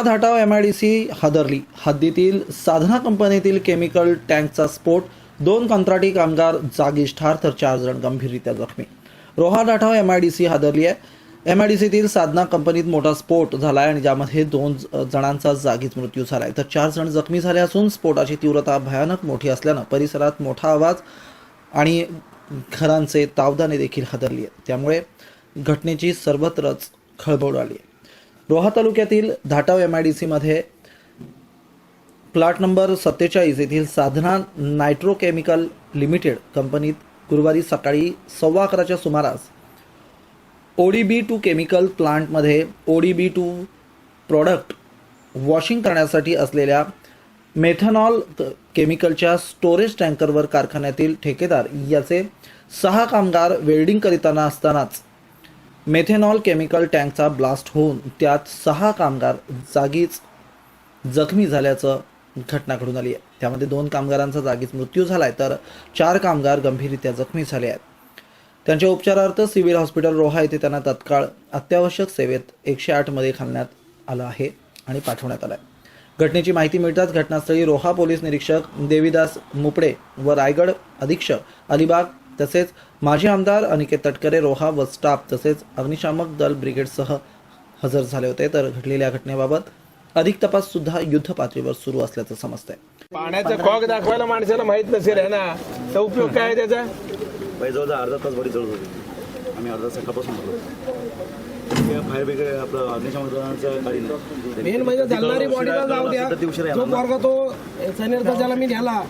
Roha Dhatav M I D C हादरली. हद्दीतील साधना कंपनीतील केमिकल टँकचा स्फोट दोन कंत्राटी कामगार जागीच ठार तर चार जण गंभीररित्या जखमी. Roha Dhatav M I D C हादरली आहे. एम आय डी सीतील साधना कंपनीत मोठा स्फोट झाला आहे आणि ज्यामध्ये दोन जणांचा जागीच मृत्यू झाला आहे तर चार जण जखमी झाले असून स्फोटाची तीव्रता भयानक मोठी असल्यानं परिसरात मोठा आवाज आणि घरांचे तावदाने देखील हादरली आहे. त्यामुळे घटनेची सर्वत्रच खळबळ आली आहे. रोहा तालुक्यातील धाटाव एम आय डी सीमध्ये प्लॉट नंबर सत्तेचाळीस येथील साधना नायट्रोकेमिकल लिमिटेड कंपनीत गुरुवारी सकाळी सव्वा अकराच्या सुमारास ओडी बी टू केमिकल प्लांटमध्ये OD B two product washing करण्यासाठी असलेल्या मेथनॉल केमिकलच्या स्टोरेज टँकरवर कारखान्यातील ठेकेदार याचे सहा कामगार वेल्डिंग करीताना असतानाच मेथेनॉल केमिकल टँकचा ब्लास्ट होऊन त्यात सहा कामगार जागीच जखमी झाल्याचं घटना घडून आली आहे. त्यामध्ये दोन कामगारांचा जागीच मृत्यू झाला आहे तर चार कामगार गंभीररित्या जखमी झाले आहेत. त्यांच्या उपचारार्थ सिव्हिल हॉस्पिटल रोहा येथे त्यांना तत्काळ अत्यावश्यक सेवेत एकशे आठमध्ये घालण्यात आलं आहे आणि पाठवण्यात आलं आहे घटनेची माहिती मिळताच घटनास्थळी रोहा पोलीस निरीक्षक देवीदास मुपडे व रायगड अधीक्षक अलिबाग तसेच माजी आमदार अनिकेत तटकरे रोहा व स्टाफ तसेच अग्निशामक दल ब्रिगेडसह हजर झाले होते. तर घडलेल्या घटनेबाबत अधिक तपास सुद्धा युद्ध पातळीवर सुरू असल्याचं समजतंय. पाण्याचा कॉक दाखवायला माणसाला माहीत नसेल ना? तर उपयोग काय आहे त्याचा? अर्धा तास आम्ही अर्धा सकाळपासून भरलो. फायर ब्रिगेड आपलं अग्निशमन दलाचं गाडी नाही. मेन म्हणजे जलणारी बॉडीला जाऊ द्या. ते जो. पोरगा तो सनेरचा ज्याला मी न्याला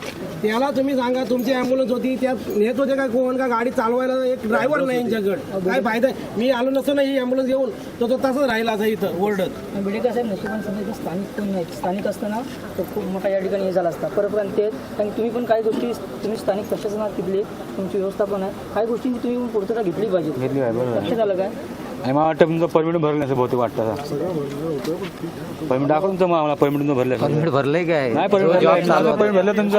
त्याला तुम्ही सांगा तुमची अँब्युलन्स होती त्यात नेत होते का कोण? का गाडी चालवायला एक ड्रायव्हर नाही यांच्याकडे. काय फायदा? मी आलो नसतो ना ही अँब्युलन्स घेऊन. तर तो तसंच राहिला असं इथं ओरडत बिडेकर साहेब नशिबान समजा इथे स्थानिक कोण नाही स्थानिक असताना तो खूप मोठा या ठिकाणी हे झाला असता. परंतु ते कारण तुम्ही पण काही गोष्टी तुम्ही स्थानिक प्रशासनात घेतली तुमची व्यवस्थापन आहे. काही गोष्टींची तुम्ही पूर्तता घेतली पाहिजे? घेतली आहे बरोबर. काय? आणि मला वाटतं तुमचं परमिट भरलं नाही असं बहुतेक वाटतं परमिट दाखव तुमचं मग आम्हाला परमिट तुमचं भरलं. परमिट भरलंय काय? नाही परमिट भरलं परमिट भरलं तुमचं.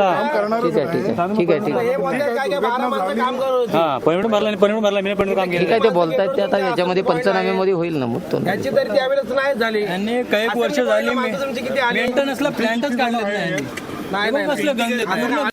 ठीक आहे ठीक आहे. ठीक आहे ठीक आहे. हे बोलतात काय काय बारा माणसं काम करत हा परमिट भरलं आणि परमिट भरला मी परमिट काम ठीक केलं आहे ते बोलतायत ते आता याच्यामध्ये पंचनाम्यामध्ये होईल ना मग तो. त्यांची तरी त्यावेळेस नाही झाली. त्यांनी काही वर्ष मी झाली माणसं तुमची किती आली? मेंटेनन्सला प्लॅन्टच नाही नाही कसलं